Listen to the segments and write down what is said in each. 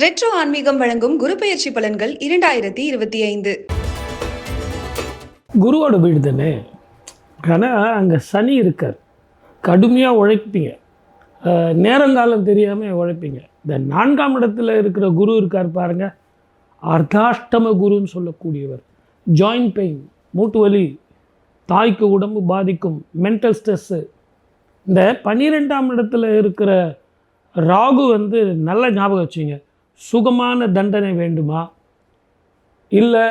Retro ஆன்மீகம் வழங்கும் குரு பயிற்சி பலன்கள் இரண்டாயிரத்தி இருபத்தி ஐந்து. குருவோட வீடு தானே? ஆனால் அங்கே சனி இருக்கார். கடுமையாக உழைப்பீங்க. நேரங்காலம் தெரியாமல் உழைப்பீங்க. இந்த நான்காம் இடத்துல இருக்கிற குரு இருக்கார் பாருங்க. அர்த்தாஷ்டம குருன்னு சொல்லக்கூடியவர். ஜாயிண்ட் பெயின் மூட்டு வலி தாய்க்கு உடம்பு பாதிக்கும் மென்டல் ஸ்ட்ரெஸ்ஸு இந்த பன்னிரெண்டாம் இடத்துல இருக்கிற ராகு வந்து நல்ல ஞாபகம் வச்சுங்க. சுகமான தண்டனை வேண்டுமா? இல்லை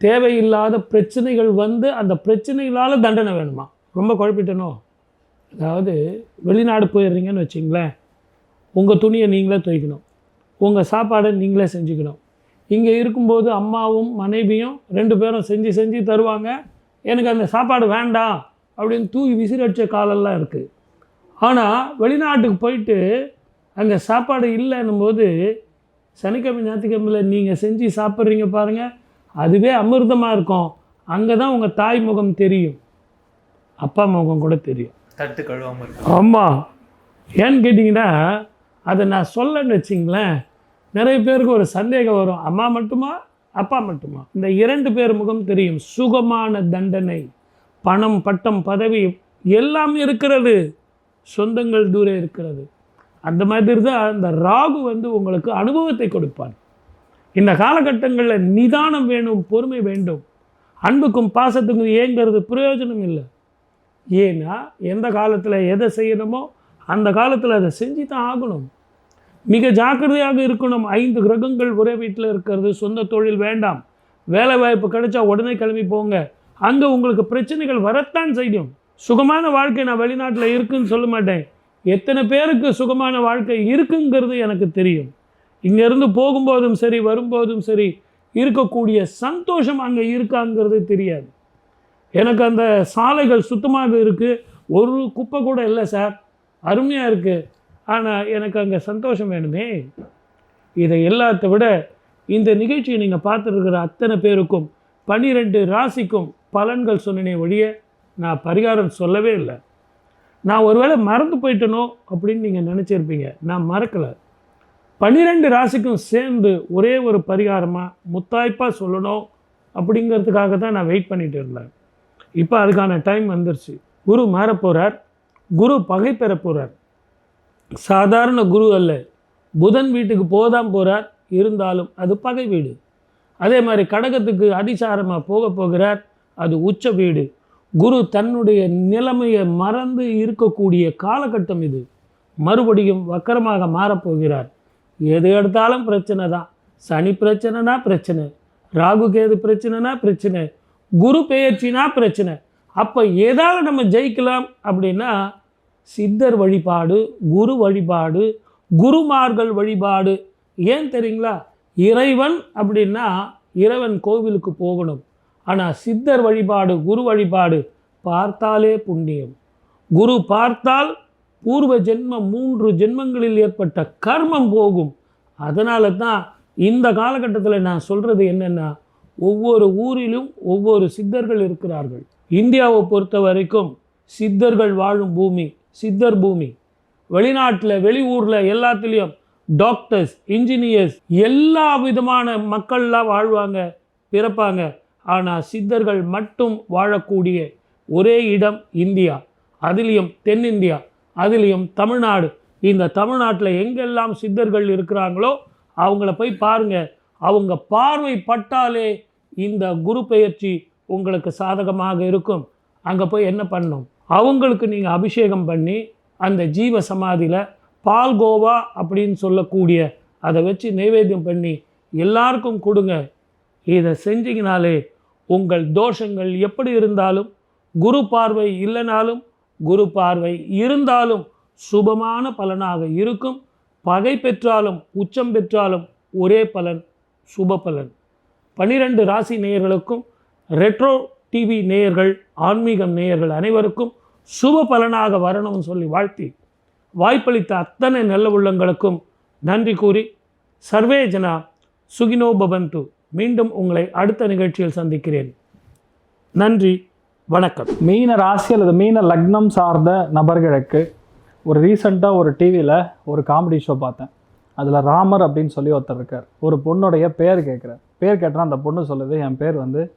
தேவையில்லாத பிரச்சனைகள் வந்து அந்த பிரச்சனைகளால் தண்டனை வேணுமா? ரொம்ப குழப்பிட்டனோ? அதாவது வெளிநாடு போயிடுறீங்கன்னு வச்சிங்களேன். உங்கள் துணியை நீங்களே துவைக்கணும். உங்கள் சாப்பாடை நீங்களே செஞ்சுக்கணும். இங்கே இருக்கும்போது அம்மாவும் மனைவியும் ரெண்டு பேரும் செஞ்சு செஞ்சு தருவாங்க. எனக்கு அந்த சாப்பாடு வேண்டாம் அப்படின்னு தூக்கி விசிறடிச்ச காலெல்லாம் இருக்குது ஆனால் வெளிநாட்டுக்கு போயிட்டு அங்கே சாப்பாடு இல்லைன்னும் போது சனிக்கிழமை ஞாயிற்றுக்கிழமையில் நீங்கள் செஞ்சு சாப்பிட்றீங்க பாருங்கள் அதுவே அமிர்தமாக இருக்கும். அங்கே தான் உங்கள் தாய் முகம் தெரியும். அப்பா முகம் கூட தெரியும். தட்டு கழுவாம இருக்கு ஆமாம் ஏன்னு கேட்டிங்கன்னா அதை நான் சொல்லன்னு வச்சிங்களேன். நிறைய பேருக்கு ஒரு சந்தேகம் வரும். அம்மா மட்டுமா? அப்பா மட்டுமா? இந்த இரண்டு பேர் முகம் தெரியும். சுகமான தண்டனை பணம் பட்டம் பதவி எல்லாம் இருக்கிறது. சொந்தங்கள் தூரம் இருக்கிறது. அந்த மாதிரி தான் இந்த ராகு வந்து உங்களுக்கு அனுபவத்தை கொடுப்பான் இந்த காலகட்டங்களில் நிதானம் வேணும் பொறுமை வேண்டும். அன்புக்கும் பாசத்துக்கும் ஏங்கிறது பிரயோஜனம் இல்லை. ஏன்னா எந்த காலத்தில் எதை செய்யணுமோ அந்த காலத்தில் அதை செஞ்சு தான் ஆகணும். மிக ஜாக்கிரதையாக இருக்கணும். ஐந்து கிரகங்கள் ஒரே வீட்டில் இருக்கிறது சொந்த தொழில் வேண்டாம். வேலை வாய்ப்பு கிடைச்சா உடனே கிளம்பி போங்க. அங்கே உங்களுக்கு பிரச்சனைகள் வரத்தான் செய்யும். சுகமான வாழ்க்கை நான் வெளிநாட்டில் இருக்குன்னு சொல்ல மாட்டேன். எத்தனை பேருக்கு சுகமான வாழ்க்கை இருக்குங்கிறது எனக்கு தெரியும். இங்கேருந்து போகும்போதும் சரி வரும்போதும் சரி இருக்கக்கூடிய சந்தோஷம் அங்கே இருக்காங்கிறது தெரியாது. எனக்கு அந்த சாலைகள் சுத்தமாக இருக்குது ஒரு குப்பை கூட இல்லை சார். அருமையாக இருக்குது ஆனால் எனக்கு அங்கே சந்தோஷம் வேணுமே. இதை எல்லாத்த விட இந்த நிகழ்ச்சியை நீங்கள் பார்த்துருக்கிற அத்தனை பேருக்கும் பன்னிரெண்டு ராசிக்கும் பலன்கள் சொன்னனே ஒழிய நான் பரிகாரம் சொல்லவே இல்லை. நான் ஒருவேளை மறந்து போயிட்டனோ அப்படின்னு நீங்கள் நினச்சிருப்பீங்க. நான் மறக்கலை. பன்னிரெண்டு ராசிக்கும் சேர்ந்து ஒரே ஒரு பரிகாரமாக முத்தாய்ப்பாக சொல்லணும் அப்படிங்கிறதுக்காக தான் நான் வெயிட் பண்ணிகிட்டு இருந்தேன். இப்போ அதுக்கான டைம் வந்துருச்சு. குரு மாறப் போகிறார் குரு பகை பெற போகிறார் சாதாரண குரு அல்ல. புதன் வீட்டுக்கு போதான் போகிறார் இருந்தாலும் அது பகை வீடு. அதே மாதிரி கடகத்துக்கு அதிசாரமாக போக போகிறார். அது உச்ச வீடு. குரு தன்னுடைய நிலைமையை மறந்து இருக்கக்கூடிய காலகட்டம் இது. மறுபடியும் வக்கரமாக மாறப்போகிறார். எது எடுத்தாலும் பிரச்சனை தான். சனி பிரச்சனைனா பிரச்சனை. ராகு கேது பிரச்சனைனா பிரச்சனை. குரு பெயர்ச்சினா பிரச்சனை. அப்போ ஏதாவது நம்ம ஜெயிக்கலாம் அப்படின்னா சித்தர் வழிபாடு குரு வழிபாடு குருமார்கள் வழிபாடு. ஏன் தெரியுங்களா? இறைவன் அப்படின்னா இறைவன் கோவிலுக்கு போகணும். ஆனால் சித்தர் வழிபாடு குரு வழிபாடு பார்த்தாலே புண்ணியம். குரு பார்த்தால் பூர்வ ஜென்மம் மூன்று ஜென்மங்களில் ஏற்பட்ட கர்மம் போகும். அதனால தான் இந்த காலகட்டத்தில் நான் சொல்கிறது என்னென்னா ஒவ்வொரு ஊரிலும் ஒவ்வொரு சித்தர்கள் இருக்கிறார்கள். இந்தியாவை பொறுத்த வரைக்கும் சித்தர்கள் வாழும் பூமி சித்தர் பூமி. வெளிநாட்டில் வெளியூரில் எல்லாத்துலேயும் டாக்டர்ஸ் இன்ஜினியர்ஸ் எல்லா விதமான மக்கள்லாம் வாழ்வாங்க பிறப்பாங்க. ஆனால் சித்தர்கள் மட்டும் வாழக்கூடிய ஒரே இடம் இந்தியா. அதிலையும் தென்னிந்தியா அதுலேயும் தமிழ்நாடு. இந்த தமிழ்நாட்டில் எங்கெல்லாம் சித்தர்கள் இருக்கிறாங்களோ அவங்கள போய் பாருங்கள் அவங்க பார்வை பட்டாலே இந்த குரு பெயர்ச்சி உங்களுக்கு சாதகமாக இருக்கும். அங்கே போய் என்ன பண்ணும் அவங்களுக்கு நீங்கள் அபிஷேகம் பண்ணி அந்த ஜீவ சமாதியில் பால் கோவா அப்படின்னு சொல்லக்கூடிய அதை வச்சு நைவேத்தியம் பண்ணி எல்லாருக்கும் கொடுங்க. இதை செஞ்சீங்கனாலே உங்கள் தோஷங்கள் எப்படி இருந்தாலும் குரு பார்வை இல்லைனாலும் குரு பார்வை இருந்தாலும் சுபமான பலனாக இருக்கும். பகை பெற்றாலும் உச்சம் பெற்றாலும் ஒரே பலன் சுப பலன். பனிரெண்டு ராசி நேயர்களுக்கும் ரெட்ரோ டிவி நேயர்கள் ஆன்மீகம் நேயர்கள் அனைவருக்கும் சுப பலனாக வரணும்னு சொல்லி வாழ்த்தி வாய்ப்பளித்த அத்தனை நல்ல உள்ளங்களுக்கும் நன்றி கூறி சர்வே ஜனா சுகினோ பவந்து மீண்டும் உங்களை அடுத்த நிகழ்ச்சியில் சந்திக்கிறேன். நன்றி வணக்கம். மீன ராசி அல்லது மீன லக்னம் சார்ந்த நபர்களுக்கு ஒரு ரீசண்டாக ஒரு டிவியில் ஒரு காமெடி ஷோ பார்த்தேன். அதில் ராமர் அப்படின்னு சொல்லி ஒருத்தர் இருக்கார். ஒரு பொண்ணுடைய பேர் கேட்குறார். பேர் கேட்டால் அந்த பொண்ணு சொல்லுது என் பேர் வந்து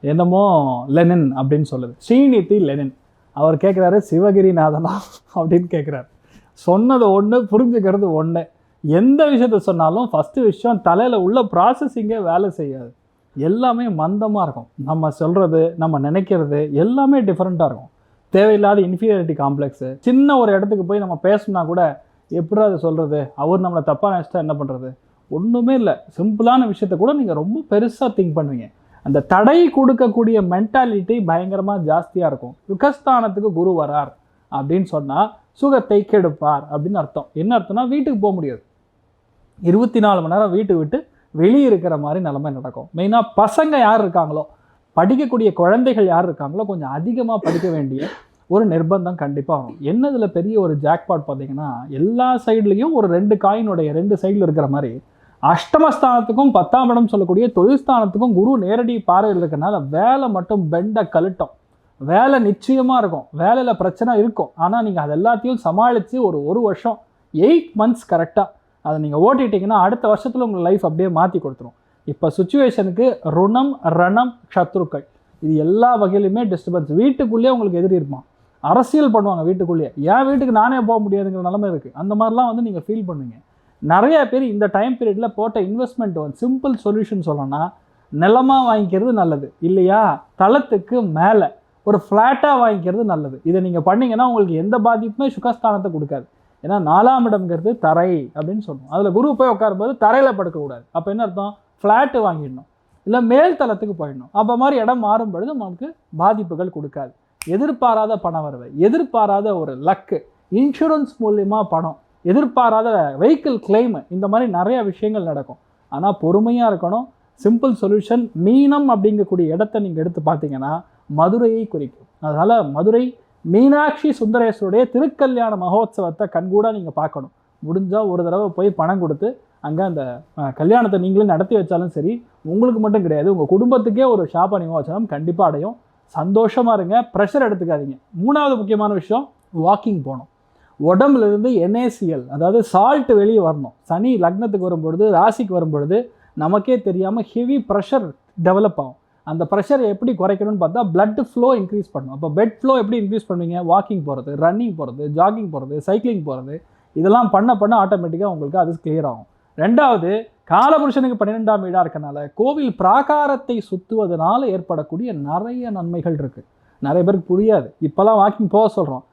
என்னமோ லெனின் அப்படின்னு சொல்லுது. ஸ்ரீநிதி லெனின். அவர் கேட்குறாரு சிவகிரிநாதனா? அப்படின்னு கேட்குறாரு. சொன்னது ஒன்று புரிஞ்சுக்கிறது ஒன்று எந்த விஷயத்த சொன்னாலும் ஃபஸ்ட்டு விஷயம் தலையில் உள்ள ப்ராசஸிங்கே வேலை செய்யாது. எல்லாமே மந்தமாக இருக்கும். நம்ம சொல்கிறது நம்ம நினைக்கிறது எல்லாமே டிஃப்ரெண்ட்டாக இருக்கும். தேவையில்லாத இன்ஃபீரியாரிட்டி காம்ப்ளெக்ஸு சின்ன ஒரு இடத்துக்கு போய் நம்ம பேசினா கூட எப்படி அதை சொல்கிறது அவர் நம்மளை தப்பாக நினச்சிட்டா என்ன பண்ணுறது ஒன்றுமே இல்லை. சிம்பிளான விஷயத்த கூட நீங்கள் ரொம்ப பெருசாக திங்க் பண்ணுவீங்க. அந்த தடை கொடுக்கக்கூடிய மென்டாலிட்டி பயங்கரமாக ஜாஸ்தியாக இருக்கும். யுகஸ்தானத்துக்கு குரு வரார் அப்படின்னு சொன்னால் சுகத்தை கெடுப்பார் அப்படின்னு அர்த்தம். என்ன அர்த்தம்னா வீட்டுக்கு போக முடியாது. இருபத்தி நாலு மணி நேரம் வீட்டு விட்டு வெளியே இருக்கிற மாதிரி நிலமை நடக்கும். மெயினாக பசங்க யார் இருக்காங்களோ படிக்கக்கூடிய குழந்தைகள் யார் இருக்காங்களோ கொஞ்சம் அதிகமாக படிக்க வேண்டிய ஒரு நிர்பந்தம் கண்டிப்பாக வரும். என்னதில் பெரிய ஒரு ஜாக்பாட் பார்த்தீங்கன்னா எல்லா சைட்லேயும் ஒரு ரெண்டு காயினுடைய ரெண்டு சைடில் இருக்கிற மாதிரி அஷ்டமஸ்தானத்துக்கும் பத்தாம் இடம் சொல்லக்கூடிய தொழில்ஸ்தானத்துக்கும் குரு நேரடி பார்வையில் இருக்கறனால வேலை மட்டும் பெண்டை கழட்டும். வேலை நிச்சயமாக இருக்கும். வேலையில் பிரச்சனை இருக்கும். ஆனால் நீங்கள் அது எல்லாத்தையும் சமாளித்து ஒரு ஒரு வருஷம் எயிட் மந்த்ஸ் கரெக்டாக அதை நீங்கள் ஓட்டிட்டீங்கன்னா அடுத்த வருஷத்தில் உங்கள் லைஃப் அப்படியே மாற்றி கொடுத்துரும். இப்போ சுச்சுவேஷனுக்கு ருணம் ரணம் சத்ருக்கள். இது எல்லா வகையிலுமே டிஸ்டர்பன்ஸ் வீட்டுக்குள்ளேயே உங்களுக்கு எதிரி இருப்பான். அரசியல் பண்ணுவாங்க வீட்டுக்குள்ளேயே. ஏன் வீட்டுக்கு நானே போக முடியாதுங்கிற நிலமை இருக்குது அந்த மாதிரிலாம் வந்து நீங்கள் ஃபீல் பண்ணுவீங்க நிறைய பேர் இந்த டைம் பீரியடில் போட்ட இன்வெஸ்ட்மெண்ட் வந்து சிம்பிள் சொல்யூஷன் சொல்லணும்னா நிலமாக வாங்கிக்கிறது நல்லது. இல்லையா? தளத்துக்கு மேலே ஒரு ஃப்ளாட்டாக வாங்கிக்கிறது நல்லது. இதை நீங்கள் பண்ணிங்கன்னா உங்களுக்கு எந்த பாதிப்புமே சுகஸ்தானத்தை கொடுக்காது. ஏன்னா நாலாம் இடம்ங்கிறது தரை அப்படின்னு சொல்லுவோம் அதில் குரு போய் உட்காரும்போது தரையில் படுக்கக்கூடாது. அப்போ என்ன அர்த்தம்? ஃப்ளாட்டு வாங்கிடணும். இல்லை மேல் தளத்துக்கு போயிடணும். அப்போ மாதிரி இடம் மாறும் பொழுது நமக்கு பாதிப்புகள் கொடுக்காது. எதிர்பாராத பண வரவு எதிர்பாராத ஒரு லக்கு இன்சூரன்ஸ் மூலியமாக பணம் எதிர்பாராத வெஹிக்கிள் கிளைமு இந்த மாதிரி நிறைய விஷயங்கள் நடக்கும். ஆனால் பொறுமையாக இருக்கணும். சிம்பிள் சொல்யூஷன் மீனம் அப்படிங்கக்கூடிய இடத்த நீங்கள் எடுத்து பார்த்தீங்கன்னா மதுரையை குறிக்கும். அதனால் மதுரை மீனாட்சி சுந்தரேஸ்வருடைய திருக்கல்யாண மகோத்சவத்தை கண்கூடாக நீங்கள் பார்க்கணும். முடிஞ்சால் ஒரு தடவை போய் பணம் கொடுத்து அங்கே அந்த கல்யாணத்தை நீங்களே நடத்தி வச்சாலும் சரி உங்களுக்கு மட்டும் கிடையாது. உங்கள் குடும்பத்துக்கே ஒரு சாப நிமோச்சனம் கண்டிப்பாக அடையும். சந்தோஷமாக இருங்க ப்ரெஷர் எடுத்துக்காதீங்க. மூணாவது முக்கியமான விஷயம் வாக்கிங் போகணும். உடம்புல இருந்து அதாவது சால்ட் வெளியே வரணும். சனி லக்னத்துக்கு வரும்பொழுது ராசிக்கு வரும்பொழுது நமக்கே தெரியாமல் ஹெவி ப்ரெஷர் டெவலப் ஆகும். அந்த ப்ரெஷரை எப்படி குறைக்கணும்னு பார்த்தா பிளட் ஃப்ளோ இன்க்ரீஸ் பண்ணணும். அப்போ பெட் ஃப்ளோ எப்படி இன்க்ரீஸ் பண்ணுவீங்க? வாக்கிங் போகிறது ரன்னிங் போகிறது ஜாகிங் போகிறது சைக்கிளிங் போகிறது இதெல்லாம் பண்ண பண்ண ஆட்டோமேட்டிக்காக உங்களுக்கு அது கிளியர் ஆகும். ரெண்டாவது காலபுருஷனுக்கு பன்னிரெண்டாம் வீடாக இருக்கனால கோவில் பிராகாரத்தை சுற்றுவதனால ஏற்படக்கூடிய நிறைய நன்மைகள் இருக்குது நிறைய பேருக்கு புரியாது. இப்போல்லாம் வாக்கிங் போக சொல்கிறோம்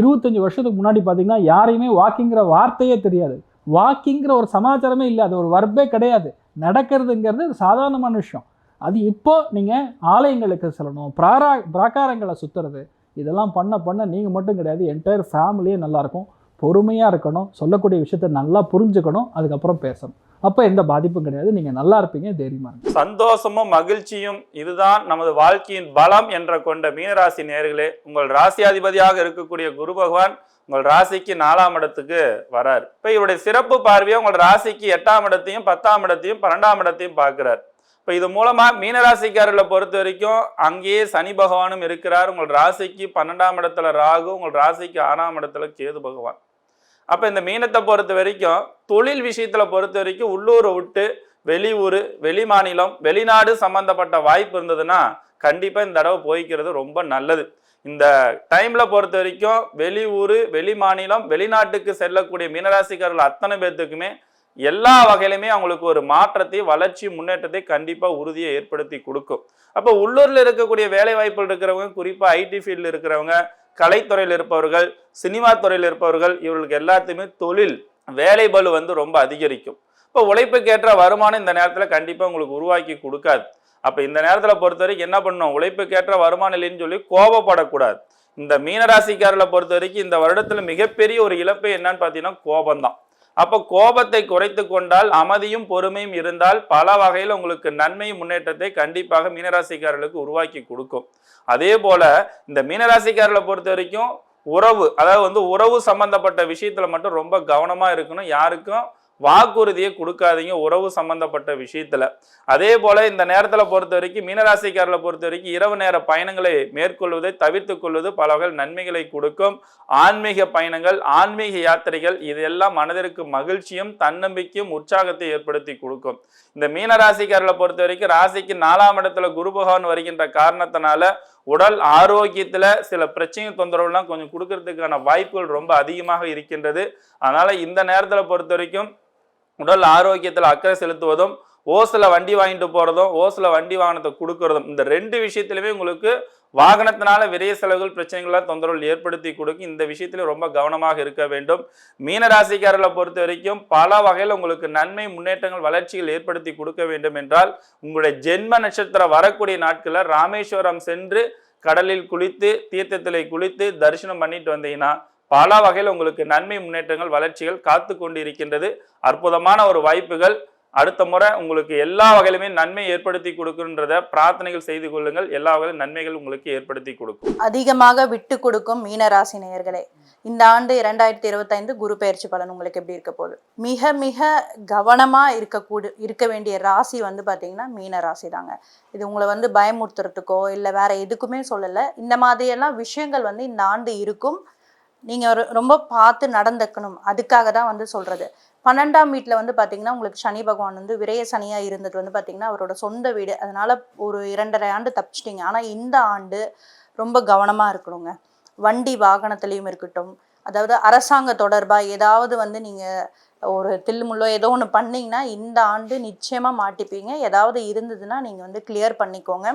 இருபத்தஞ்சி வருஷத்துக்கு முன்னாடி பார்த்தீங்கன்னா யாரையுமே வாக்கிங்கிற வார்த்தையே தெரியாது. வாக்கிங்கிற ஒரு சமாச்சாரமே இல்லை. அது ஒரு வர்பே கிடையாது. நடக்கிறதுங்கிறது சாதாரணமான விஷயம். அது இப்போ நீங்கள் ஆலயங்களுக்கு செல்லணும் பிராரா பிராகாரங்களை சுற்றுறது இதெல்லாம் பண்ண பண்ண நீங்கள் மட்டும் கிடையாது என்டையர் ஃபேமிலியே நல்லாயிருக்கும் பொறுமையாக இருக்கணும் சொல்லக்கூடிய விஷயத்த நல்லா புரிஞ்சுக்கணும் அதுக்கப்புறம் பேசணும். அப்போ எந்த பாதிப்பும் கிடையாது. நீங்கள் நல்லா இருப்பீங்க தைரியமாக சந்தோஷமும் மகிழ்ச்சியும் இதுதான் நமது வாழ்க்கையின் பலம் என்ற கொண்ட மீனராசி நேர்களே உங்கள் ராசியாதிபதியாக இருக்கக்கூடிய குரு பகவான் உங்கள் ராசிக்கு நாலாம் இடத்துக்கு வரார். இப்போ இவருடைய சிறப்பு பார்வையை உங்கள் ராசிக்கு எட்டாம் இடத்தையும் பத்தாம் இடத்தையும் பன்னெண்டாம் இடத்தையும் பார்க்குறார். இப்போ இது மூலமாக மீனராசிக்காரர்களை பொறுத்த வரைக்கும் அங்கேயே சனி பகவானும் இருக்கிறார். உங்கள் ராசிக்கு பன்னெண்டாம் இடத்துல ராகு உங்கள் ராசிக்கு ஆறாம் இடத்துல கேது பகவான். அப்போ இந்த மீனத்தை பொறுத்த வரைக்கும் தொழில் விஷயத்தில் பொறுத்த வரைக்கும் உள்ளூரை விட்டு வெளியூர் வெளி மாநிலம் வெளிநாடு சம்மந்தப்பட்ட வாய்ப்பு இருந்ததுன்னா கண்டிப்பாக இந்த தடவை போய்க்கிறது ரொம்ப நல்லது. இந்த டைமில் பொறுத்த வரைக்கும் வெளியூர் வெளி மாநிலம் வெளிநாட்டுக்கு செல்லக்கூடிய மீனராசிக்காரர்கள் அத்தனை பேர்த்துக்குமே எல்லா வகையிலுமே அவங்களுக்கு ஒரு மாற்றத்தை வளர்ச்சி முன்னேற்றத்தை கண்டிப்பாக உறுதியை ஏற்படுத்தி கொடுக்கும். அப்போ உள்ளூரில் இருக்கக்கூடிய வேலை வாய்ப்புகள் இருக்கிறவங்க குறிப்பாக ஐடி ஃபீல்டில் இருக்கிறவங்க கலைத்துறையில் இருப்பவர்கள் சினிமா துறையில் இருப்பவர்கள் இவர்களுக்கு எல்லாத்தையுமே தொழில் வேலை பலு வந்து ரொம்ப அதிகரிக்கும். இப்போ உழைப்புக்கேற்ற வருமானம் இந்த நேரத்தில் கண்டிப்பாக உங்களுக்கு உருவாக்கி கொடுக்காது. அப்போ இந்த நேரத்தில் பொறுத்த வரைக்கும் என்ன பண்ணணும்? உழைப்புக்கேற்ற வருமானம் இல்லைன்னு சொல்லி கோபப்படக்கூடாது. இந்த மீனராசிக்காரில் பொறுத்த வரைக்கும் இந்த வருடத்தில் மிகப்பெரிய ஒரு இழப்பு என்னன்னு பார்த்தீங்கன்னா கோபம்தான். அப்போ கோபத்தை குறைத்து கொண்டால் அமைதியும் பொறுமையும் இருந்தால் பல வகையில் உங்களுக்கு நன்மை முன்னேற்றத்தை கண்டிப்பாக மீனராசிக்காரர்களுக்கு உருவாக்கி கொடுக்கும். அதே போல இந்த மீனராசிக்காரர்களை பொறுத்த வரைக்கும் உறவு அதாவது வந்து உறவு சம்பந்தப்பட்ட விஷயத்துல மட்டும் ரொம்ப கவனமா இருக்கணும். யாருக்கும் வாக்குறுதியை கொடுக்காதீங்க உறவு சம்பந்தப்பட்ட விஷயத்துல. அதே போல இந்த நேரத்துல பொறுத்த வரைக்கும் மீனராசிக்காரர்களை பொறுத்த வரைக்கும் இரவு நேர பயணங்களை மேற்கொள்வதை தவிர்த்து கொள்வது பல வகை நன்மைகளை கொடுக்கும். ஆன்மீக பயணங்கள் ஆன்மீக யாத்திரைகள் இதெல்லாம் மனதிற்கு மகிழ்ச்சியும் தன்னம்பிக்கையும் உற்சாகத்தை ஏற்படுத்தி கொடுக்கும். இந்த மீனராசிக்காரர்களை பொறுத்த வரைக்கும் ராசிக்கு நாலாம் இடத்துல குரு பகவான் வருகின்ற காரணத்தினால உடல் ஆரோக்கியத்துல சில பிரச்சனை தொந்தரவுலாம் கொஞ்சம் கொடுக்கறதுக்கான வாய்ப்புகள் ரொம்ப அதிகமாக இருக்கின்றது. அதனால இந்த நேரத்துல பொறுத்த வரைக்கும் உடல் ஆரோக்கியத்தில் அக்கறை செலுத்துவதும் ஓசில் வண்டி வாங்கிட்டு போகிறதும் ஓசில் வண்டி வாகனத்தை கொடுக்கறதும் இந்த ரெண்டு விஷயத்துலையுமே உங்களுக்கு வாகனத்தினால விரைய செலவுகள் பிரச்சனைகள்லாம் தொந்தரவுகள் ஏற்படுத்தி கொடுக்கும் இந்த விஷயத்துல ரொம்ப கவனமாக இருக்க வேண்டும். மீனராசிக்காரர்களை பொறுத்த வரைக்கும் பல வகையில் உங்களுக்கு நன்மை முன்னேற்றங்கள் வளர்ச்சிகள் ஏற்படுத்தி கொடுக்க வேண்டும் என்றால் உங்களுடைய ஜென்ம நட்சத்திரம் வரக்கூடிய நாட்களில் ராமேஸ்வரம் சென்று கடலில் குளித்து தீர்த்தத்திலே குளித்து தரிசனம் பண்ணிட்டு வந்தீங்கன்னா பல வகையில் உங்களுக்கு நன்மை முன்னேற்றங்கள் வளர்ச்சிகள் காத்து கொண்டு இருக்கின்றது அற்புதமான ஒரு வாய்ப்புகள். அடுத்த முறை உங்களுக்கு எல்லா வகையிலுமே நன்மை ஏற்படுத்தி கொடுக்குன்றத பிரார்த்தனைகள் செய்து கொள்ளுங்கள். எல்லா வகையிலும் நன்மைகள் உங்களுக்கு ஏற்படுத்தி கொடுக்கும். அதிகமாக விட்டு கொடுக்கும் மீனராசி நேயர்களே இந்த ஆண்டு இரண்டாயிரத்தி இருபத்தைந்து குரு பயிற்சி பலன் உங்களுக்கு எப்படி இருக்க போகுது? மிக மிக கவனமாக இருக்கக்கூடு இருக்க வேண்டிய ராசி வந்து பார்த்தீங்கன்னா மீன ராசி தாங்க. இது உங்களை வந்து பயமுறுத்துறதுக்கோ இல்லை வேற எதுக்குமே சொல்லலை. இந்த மாதிரியெல்லாம் விஷயங்கள் வந்து இந்த ஆண்டு இருக்கும். நீங்கள் ரொம்ப பார்த்து நடந்துக்கணும். அதுக்காக தான் வந்து சொல்கிறது பன்னெண்டாம் வீட்டில் வந்து பார்த்தீங்கன்னா உங்களுக்கு சனி பகவான் வந்து விரைய சனியாக இருந்தது வந்து பார்த்தீங்கன்னா அவரோட சொந்த வீடு. அதனால் ஒரு இரண்டரை ஆண்டு தப்பிச்சிட்டிங்க. ஆனால் இந்த ஆண்டு ரொம்ப கவனமாக இருக்கணுங்க. வண்டி வாகனத்துலேயும் இருக்கட்டும். அதாவது அரசாங்க தொடர்பாக ஏதாவது வந்து நீங்கள் ஒரு தில்முள்ளோ ஏதோ ஒன்று பண்ணிங்கன்னா இந்த ஆண்டு நிச்சயமாக மாட்டிப்பீங்க. ஏதாவது இருந்ததுன்னா நீங்கள் வந்து கிளியர் பண்ணிக்கோங்க.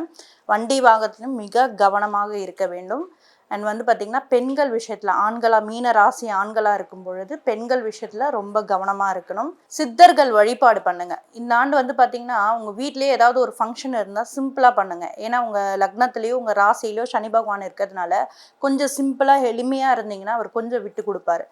வண்டி வாகனத்திலும் மிக கவனமாக இருக்க வேண்டும். அண்ட் வந்து பார்த்திங்கன்னா பெண்கள் விஷயத்தில் ஆண்களாக மீன ராசி ஆண்களாக இருக்கும் பொழுது பெண்கள் விஷயத்தில் ரொம்ப கவனமாக இருக்கணும். சித்தர்கள் வழிபாடு பண்ணுங்கள் இந்த ஆண்டு வந்து பார்த்திங்கன்னா உங்கள் வீட்லேயே ஏதாவது ஒரு ஃபங்க்ஷன் இருந்தால் சிம்பிளாக பண்ணுங்கள் ஏன்னா உங்கள் லக்னத்துலேயோ உங்கள் ராசியிலையோ சனி பகவான் இருக்கிறதுனால கொஞ்சம் சிம்பிளாக எளிமையாக இருந்தீங்கன்னா அவர் கொஞ்சம் விட்டு கொடுப்பாரு.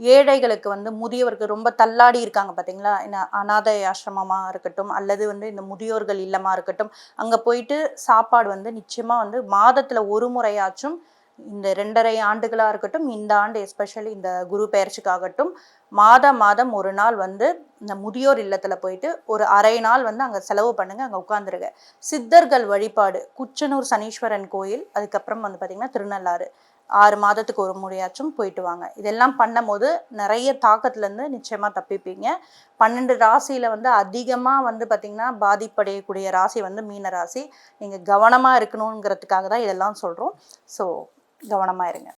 ஏழைகளுக்கு வந்து முதியவருக்கு ரொம்ப தள்ளாடி இருக்காங்க பார்த்தீங்களா என்ன அனாதை ஆசிரமமாக இருக்கட்டும் அல்லது வந்து இந்த முதியோர்கள் இல்லமாக இருக்கட்டும் அங்கே போயிட்டு சாப்பாடு வந்து நிச்சயமாக வந்து மாதத்தில் ஒரு முறையாச்சும் இந்த ரெண்டரை ஆண்டுகளாக இருக்கட்டும் இந்த ஆண்டு எஸ்பெஷலி இந்த குரு பெயர்ச்சிக்காகட்டும் மாதம் மாதம் ஒரு நாள் வந்து இந்த முதியோர் இல்லத்தில் போயிட்டு ஒரு அரை நாள் வந்து அங்கே செலவு பண்ணுங்கள் அங்கே உட்காந்துருங்க சித்தர்கள் வழிபாடு குச்சனூர் சனீஸ்வரன் கோயில் அதுக்கப்புறம் வந்து பார்த்திங்கன்னா திருநள்ளாறு. ஆறு மாதத்துக்கு ஒரு முறையாச்சும் போயிட்டு வாங்க. இதெல்லாம் பண்ணும்போது நிறைய தாக்கத்துலேருந்து நிச்சயமாக தப்பிப்பீங்க. பன்னெண்டு ராசியில் வந்து அதிகமாக வந்து பார்த்திங்கன்னா பாதிப்படையக்கூடிய ராசி வந்து மீன ராசி நீங்கள் கவனமாக இருக்கணுங்கிறதுக்காக தான் இதெல்லாம் சொல்கிறோம் ஸோ கவனமாக இருங்க.